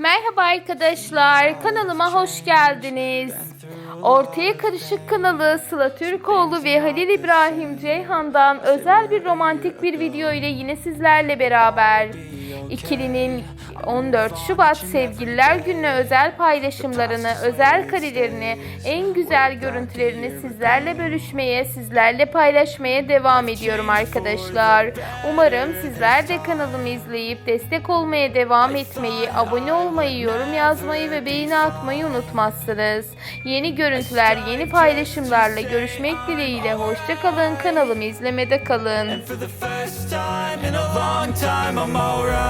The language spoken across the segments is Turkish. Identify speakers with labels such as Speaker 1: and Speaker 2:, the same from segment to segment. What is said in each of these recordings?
Speaker 1: Merhaba arkadaşlar, kanalıma hoş geldiniz. Ortaya Karışık kanalı Sıla Türkoğlu ve Halil İbrahim Ceyhan'dan özel bir romantik bir video ile yine sizlerle beraber. İkilinin 14 Şubat Sevgililer Günü'ne özel paylaşımlarını, özel karelerini, en güzel görüntülerini sizlerle bölüşmeye, sizlerle paylaşmaya devam ediyorum arkadaşlar. Umarım sizler de kanalımı izleyip destek olmaya devam etmeyi, abone olmayı, yorum yazmayı ve beğeni atmayı unutmazsınız. Yeni görüntüler, yeni paylaşımlarla görüşmek dileğiyle hoşçakalın. Kanalımı izlemede kalın.
Speaker 2: Time, I'm alright.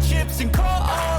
Speaker 2: chips and call